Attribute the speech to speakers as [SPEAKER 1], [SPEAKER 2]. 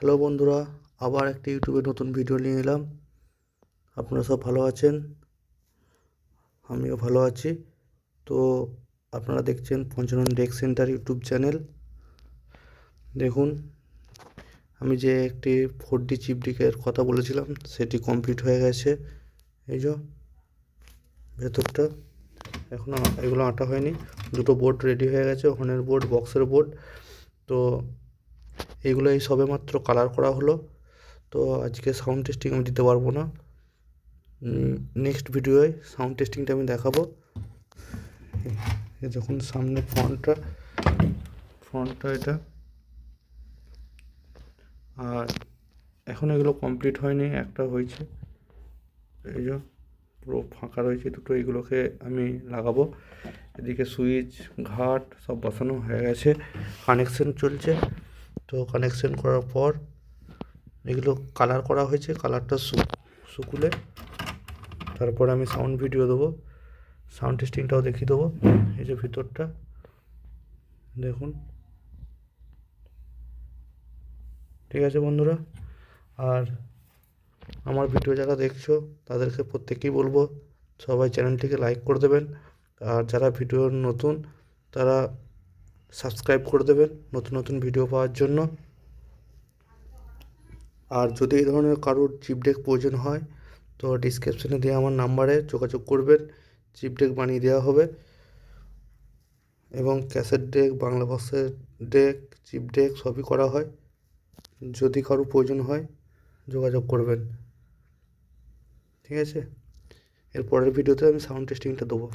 [SPEAKER 1] Hello বন্ধুরা, আবার একটা ইউটিউবে নতুন ভিডিও নিয়ে এলাম। আপনারা সব ভালো আছেন? আমিও ভালো আছি। তো আপনারা দেখছেন Panchanan deck centre YouTube channel. দেখুন, আমি যে একটি ফোর ডি চিপ ডিকের কথা বলেছিলাম, সেটি কমপ্লিট হয়ে গেছে। এই যে, ভেতরটা। এখনও এগুলো আঁটা হয়নি। দুটো বোর্ড রেডি হয়ে গেছে, ওখানের বোর্ড, বক্সের বোর্ড। তো এগুলো এই সবে মাত্র কালার করা হলো। তো আজকে সাউন্ড টেস্টিং আমি দিতে পারব না। নেক্সট ভিডিওয় সাউন্ড টেস্টিংটা আমি দেখাবো। দেখুন সামনে ফ্রন্টটা ফ্রন্টটা এটা। আর এখন এগুলো কমপ্লিট হয়নি, একটা হয়েছে। এই যে পুরো ফাঁকা রয়েছে দুটো, এগুলোকে আমি লাগাবো। এদিকে সুইচ, ঘাট সব বসানো হয়ে গেছে। কানেকশন চলছে। তো কানেকশন করার পর এগুলো কালার করা হয়েছে কালারটা শুকুলে। তারপর আমি সাউন্ড ভিডিও দেবো। সাউন্ড টেস্টিংটাও দেখিয়ে দেবো, এই যে ভিতরটা। দেখুন। ঠিক আছে বন্ধুরা? আর আমার ভিডিও যারা দেখছ, তাদেরকে প্রত্যেকেই বলব, সবাই চ্যানেলটিকে লাইক করে দেবেন। আর যারা ভিডিও নতুন, তারা সাবস্ক্রাইব করে দেবেন নতুন নতুন ভিডিও পাওয়ার জন্য। আর যদি এই ধরনের কারোর চিপ ডেক প্রয়োজন হয়, তো ডিসক্রিপশানে দেওয়া আমার নাম্বারে যোগাযোগ করবেন। চিপ ডেক বানিয়ে দেওয়া হবে। এবং ক্যাসেট ডেক বাংলা বক্সের ডেক চিপ ডেক সবই করা হয়। যদি কারও প্রয়োজন হয়, যোগাযোগ করবেন। ঠিক আছে? এর পরের ভিডিওতে আমি সাউন্ড টেস্টিংটা দেবো।